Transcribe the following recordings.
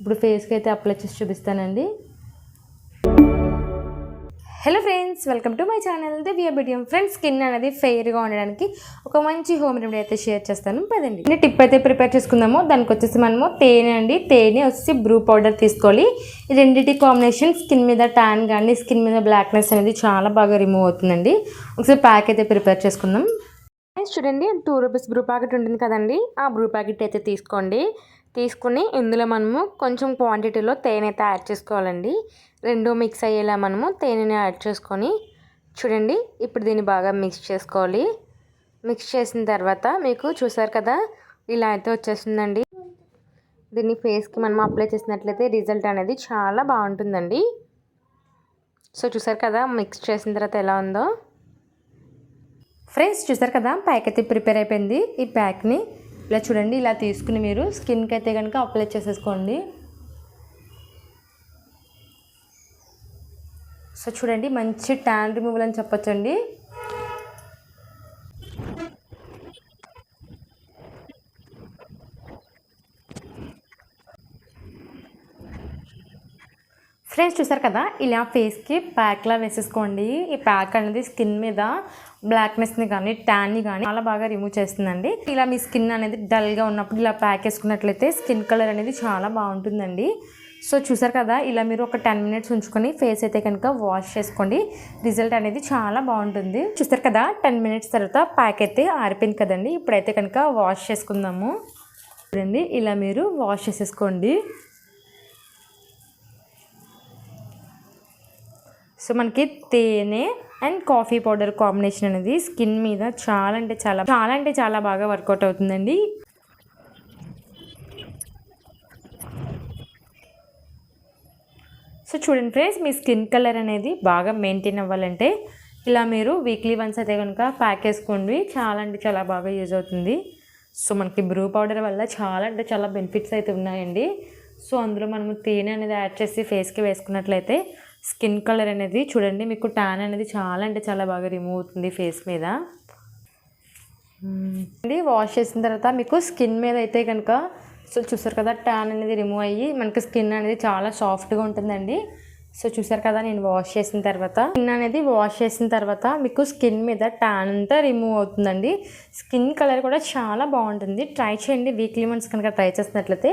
ఇప్పుడు ఫేస్కి అయితే అప్లై చేసి చూపిస్తానండి. Hello friends welcome to my channel Divya బిడియం ఫ్రెండ్స్ స్కిన్ అనేది ఫెయిర్గా ఉండడానికి ఒక మంచి హోమ్ రెమెడీ అయితే షేర్ చేస్తాను. పదండి. నేను టిప్ అయితే ప్రిపేర్ చేసుకుందాము. దానికి వచ్చేసి మనము తేనె అండి. తేనె వచ్చేసి బ్రూ పౌడర్ తీసుకోవాలి. ఈ రెండింటి కాంబినేషన్ స్కిన్ మీద ట్యాన్ కానీ స్కిన్ మీద బ్లాక్నెస్ అనేది చాలా బాగా రిమూవ్ అవుతుందండి. ఒకసారి ప్యాక్ అయితే ప్రిపేర్ చేసుకుందాం. చూడండి టూ రూపీస్ బ్రూ ప్యాకెట్ ఉంటుంది కదండి. ఆ బ్రూ ప్యాకెట్ అయితే తీసుకోండి. తీసుకుని ఇందులో మనము కొంచెం క్వాంటిటీలో తేనె అయితే యాడ్ చేసుకోవాలండి. రెండు మిక్స్ అయ్యేలా మనము తేనెని యాడ్ చేసుకొని చూడండి ఇప్పుడు దీన్ని బాగా మిక్స్ చేసుకోవాలి. మిక్స్ చేసిన తర్వాత మీకు చూసారు కదా ఇలా అయితే వచ్చేస్తుందండి. దీన్ని ఫేస్కి మనం అప్లై చేసినట్లయితే రిజల్ట్ అనేది చాలా బాగుంటుందండి. సో చూసారు కదా మిక్స్ చేసిన తర్వాత ఎలా ఉందో. ఫ్రెండ్స్ చూసారు కదా ప్యాక్ అయితే ప్రిపేర్ అయిపోయింది. ఈ ప్యాక్ని ఇలా చూడండి ఇలా తీసుకుని మీరు స్కిన్కి అయితే కనుక అప్లై చేసేసుకోండి. సో చూడండి మంచి ట్యాన్ రిమూవల్ అని చెప్పొచ్చండి. ఫ్రెండ్స్ చూసారు కదా ఇలా ఫేస్కి ప్యాక్లా వేసేసుకోండి. ఈ ప్యాక్ అనేది స్కిన్ మీద బ్లాక్నెస్ని కానీ ట్యాన్ని కానీ చాలా బాగా రిమూవ్ చేస్తుందండి. ఇలా మీ స్కిన్ అనేది డల్గా ఉన్నప్పుడు ఇలా ప్యాక్ వేసుకున్నట్లయితే స్కిన్ కలర్ అనేది చాలా బాగుంటుందండి. సో చూసారు కదా ఇలా మీరు ఒక టెన్ మినిట్స్ ఉంచుకొని ఫేస్ అయితే కనుక వాష్ చేసుకోండి. రిజల్ట్ అనేది చాలా బాగుంటుంది. చూసారు కదా టెన్ మినిట్స్ తర్వాత ప్యాక్ అయితే ఆరిపోయింది కదండి. ఇప్పుడైతే కనుక వాష్ చేసుకుందాము. చూడండి ఇలా మీరు వాష్ చేసేసుకోండి. సో మనకి తేనె అండ్ కాఫీ పౌడర్ కాంబినేషన్ అనేది స్కిన్ మీద చాలా అంటే చాలా చాలా అంటే చాలా బాగా వర్కౌట్ అవుతుందండి. సో చూడండి ఫ్రెండ్స్ మీ స్కిన్ కలర్ అనేది బాగా మెయింటైన్ అవ్వాలంటే ఇలా మీరు వీక్లీ వన్స్ అయితే కనుక ప్యాక్ వేసుకోండి చాలా అంటే చాలా బాగా యూజ్ అవుతుంది. సో మనకి బ్రూ పౌడర్ వల్ల చాలా అంటే చాలా బెనిఫిట్స్ అయితే ఉన్నాయండి. సో అందులో మనము తేనె అనేది యాడ్ చేసి ఫేస్కి వేసుకున్నట్లయితే స్కిన్ కలర్ అనేది చూడండి మీకు ట్యాన్ అనేది చాలా అంటే చాలా బాగా రిమూవ్ అవుతుంది ఫేస్ మీద. అండి వాష్ చేసిన తర్వాత మీకు స్కిన్ మీద అయితే కనుక సో చూసారు కదా ట్యాన్ అనేది రిమూవ్ అయ్యి మనకి స్కిన్ అనేది చాలా సాఫ్ట్గా ఉంటుందండి. సో చూసారు కదా నేను వాష్ చేసిన తర్వాత స్కిన్ అనేది వాష్ చేసిన తర్వాత మీకు స్కిన్ మీద ట్యాన్ అంతా రిమూవ్ అవుతుందండి. స్కిన్ కలర్ కూడా చాలా బాగుంటుంది. ట్రై చేయండి. వీక్లీ మంత్స్ కనుక ట్రై చేసినట్లయితే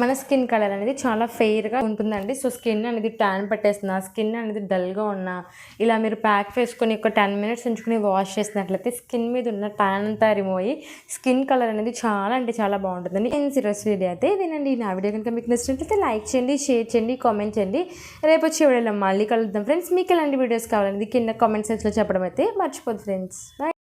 మన స్కిన్ కలర్ అనేది చాలా ఫెయిర్గా ఉంటుందండి. సో స్కిన్ అనేది ట్యాన్ పట్టేసిన స్కిన్ అనేది డల్గా ఉన్నా ఇలా మీరు ప్యాక్ వేసుకొని ఒక టెన్ మినిట్స్ ఉంచుకొని వాష్ చేసినట్లయితే స్కిన్ మీద ఉన్న ట్యాన్ అంతా రిమూవ్ అయ్యి స్కిన్ కలర్ అనేది చాలా అంటే చాలా బాగుంటుందండి. నేను సిరస్ వీడియో అయితే వినండి. నా వీడియో కనుక మీకు నచ్చినట్లయితే లైక్ చేయండి షేర్ చేయండి కామెంట్ చేయండి. రేపు వచ్చే వీడియోలో మళ్ళీ కలుద్దాం. ఫ్రెండ్స్ మీకు ఎలాంటి వీడియోస్ కావాలనేది కింద కామెంట్ సెక్షన్లో చెప్పడం అయితే మర్చిపోదు ఫ్రెండ్స్ బాయ్